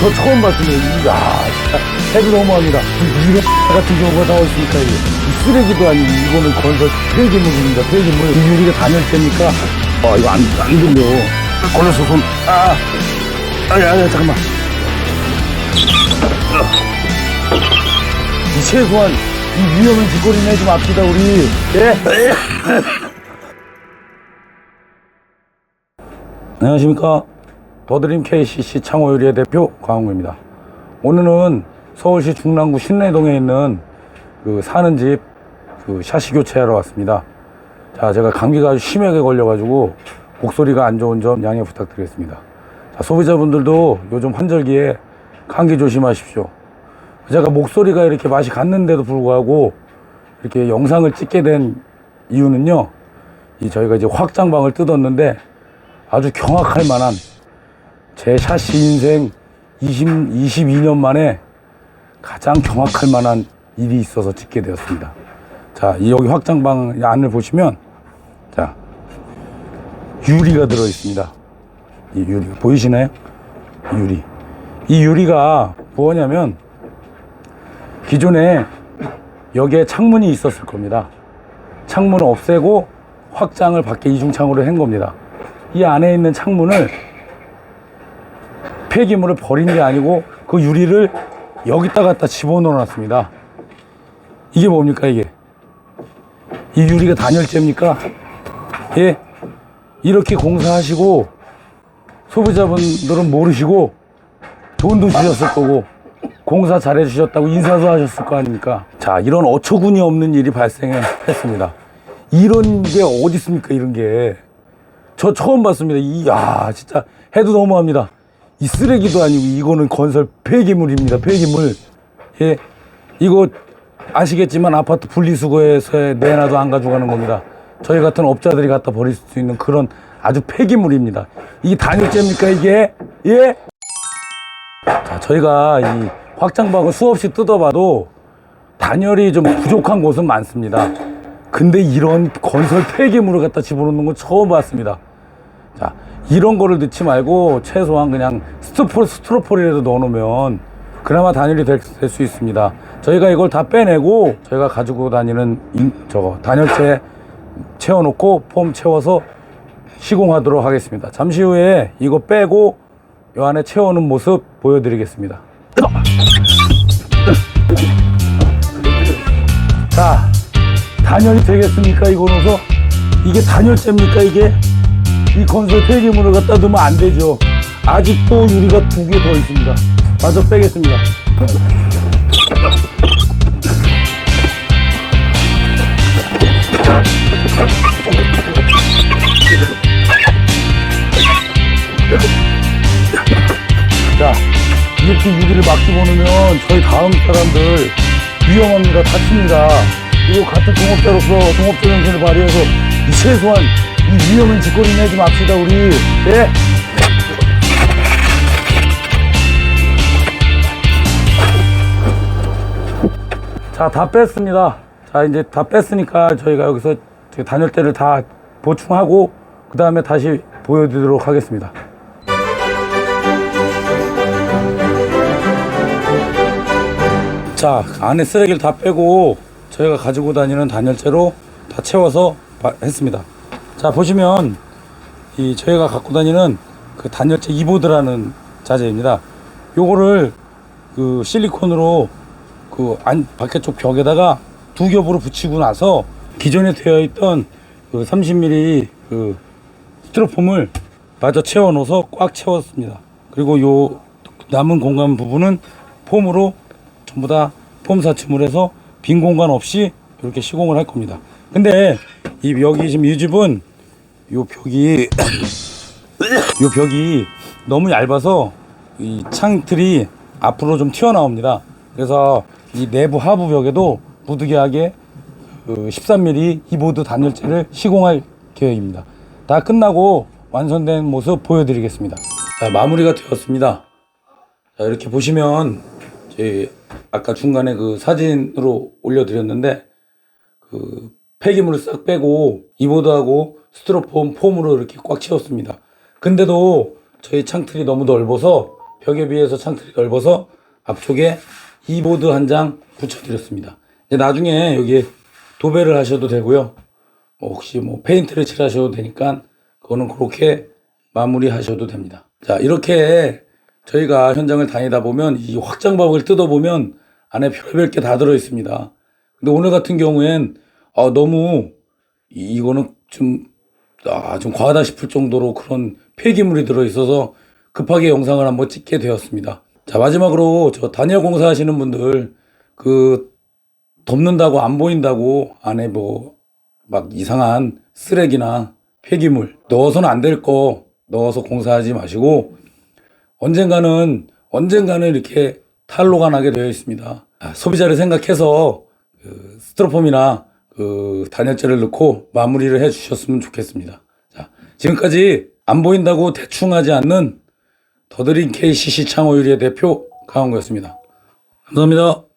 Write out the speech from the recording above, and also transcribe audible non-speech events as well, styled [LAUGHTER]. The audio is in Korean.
저 처음 봤습니다. 이야, 해도 너무합니다. 이런 같은 경우가 나왔으니까 이게 이 쓰레기도 아니고 이거는 건설 폐기물입니다. 폐기물. 이 유리가 단열재입니까? 아, 이거 안, 안 들려. 걸려서 손. 아, 아니, 아니, 잠깐만. 이 최소한 이 위험한 짓거리는 해좀 맙시다, 우리. 예? 안녕하십니까. 더드림 KCC 창호유리의 대표 강홍구입니다. 오늘은 서울시 중랑구 신내동에 있는 그 사는 집 그 샤시 교체하러 왔습니다. 자, 제가 감기가 아주 심하게 걸려가지고 목소리가 안 좋은 점 양해 부탁드리겠습니다. 자, 소비자분들도 요즘 환절기에 감기 조심하십시오. 제가 목소리가 이렇게 맛이 갔는데도 불구하고 이렇게 영상을 찍게 된 이유는요. 이 저희가 이제 확장방을 뜯었는데 아주 경악할 만한 제 샤시 인생 20, 22년 만에 가장 경악할 만한 일이 있어서 찍게 되었습니다. 자, 이 여기 확장방 안을 보시면 자, 유리가 들어 있습니다. 이 유리 보이시나요? 이 유리. 이 유리가 뭐냐면 기존에 여기에 창문이 있었을 겁니다. 창문을 없애고 확장을 밖에 이중창으로 한 겁니다. 이 안에 있는 창문을 폐기물을 버린 게 아니고 그 유리를 여기다 갖다 집어넣어 놨습니다. 이게 뭡니까 이게? 이 유리가 단열재입니까? 예? 이렇게 공사하시고 소비자분들은 모르시고 돈도 주셨을 거고 공사 잘해 주셨다고 인사도 하셨을 거 아닙니까? 자, 이런 어처구니 없는 일이 발생했습니다. 이런 게 어디 있습니까? 이런 게. 저 처음 봤습니다. 이, 야, 진짜 해도 너무합니다. 이 쓰레기도 아니고 이거는 건설 폐기물입니다. 폐기물. 예. 이거 아시겠지만 아파트 분리수거해서 내놔도 안 가져가는 겁니다. 저희 같은 업자들이 갖다 버릴 수 있는 그런 아주 폐기물입니다. 이게 단일제입니까, 이게? 예? 자, 저희가 이 확장박을 수없이 뜯어봐도 단열이 좀 부족한 곳은 많습니다. 근데 이런 건설 폐기물을 갖다 집어넣는 건 처음 봤습니다. 자, 이런 거를 넣지 말고 최소한 그냥 스토폴, 스트로폴이라도 넣어놓으면 그나마 단열이 될 수 있습니다. 저희가 이걸 다 빼내고 저희가 가지고 다니는 인, 저거 단열재 채워놓고 폼 채워서 시공하도록 하겠습니다. 잠시 후에 이거 빼고 이 안에 채워놓은 모습 보여드리겠습니다. 자, 단열이 되겠습니까? 이거 넣어서 이게 단열재입니까? 이게 이 건설 폐기물을 갖다 두면 안 되죠. 아직도 유리가 두 개 더 있습니다. 마저 빼겠습니다. 자, 이렇게 유리를 막 집어넣으면 저희 다음 사람들 위험합니다. 다칩니다. 그리고 같은 동업자로서 동업자 정신을 발휘해서 이 최소한 이 위험한 짓거리 내지 맙시다, 우리. 예? 자, 다 뺐습니다. 자, 이제 다 뺐으니까 저희가 여기서 저 단열대를 다 보충하고 그 다음에 다시 보여드리도록 하겠습니다. 자, 안에 쓰레기를 다 빼고 저희가 가지고 다니는 단열재로 다 채워서 바- 했습니다. 자, 보시면 이 저희가 갖고 다니는 그 단열재 이보드라는 자재입니다. 요거를 그 실리콘으로 그 안 밖에 쪽 벽에다가 두 겹으로 붙이고 나서 기존에 되어 있던 그 30mm 그 스티로폼을 마저 채워 넣어서 꽉 채웠습니다. 그리고 요 남은 공간 부분은 폼으로 전부 다 폼 사침을 해서 빈 공간 없이 이렇게 시공을 할 겁니다. 근데 이 여기 지금 이 집은 요 벽이 [COUGHS] 요 벽이 너무 얇아서 이 창틀이 앞으로 좀 튀어나옵니다. 그래서 이 내부 하부 벽에도 부득이하게 그 13mm 히보드 단열재를 시공할 계획입니다. 다 끝나고 완성된 모습 보여드리겠습니다. 자, 마무리가 되었습니다. 자, 이렇게 보시면 아까 중간에 그 사진으로 올려드렸는데 그 폐기물을 싹 빼고 이보드하고 스티로폼 폼으로 이렇게 꽉 채웠습니다. 근데도 저희 창틀이 너무 넓어서 벽에 비해서 창틀이 넓어서 앞쪽에 이 보드 한 장 붙여드렸습니다. 나중에 여기 도배를 하셔도 되고요. 뭐 혹시 뭐 페인트를 칠하셔도 되니까 그거는 그렇게 마무리하셔도 됩니다. 자 이렇게 저희가 현장을 다니다 보면 이 확장박을 뜯어보면 안에 별별 게 다 들어 있습니다. 근데 오늘 같은 경우엔 아, 너무 이- 이거는 좀, 아, 좀 과하다 싶을 정도로 그런 폐기물이 들어 있어서 급하게 영상을 한번 찍게 되었습니다. 자 마지막으로 저 단열 공사 하시는 분들 그 덮는다고 안 보인다고 안에 뭐 막 이상한 쓰레기나 폐기물 넣어서는 안 될 거 넣어서 공사하지 마시고 언젠가는 언젠가는 이렇게 탈로가 나게 되어 있습니다. 아, 소비자를 생각해서 그 스티로폼이나 그 단열재를 넣고 마무리를 해 주셨으면 좋겠습니다. 자, 지금까지 안 보인다고 대충 하지 않는 더드린 KCC 창호유리의 대표 강원구였습니다. 감사합니다.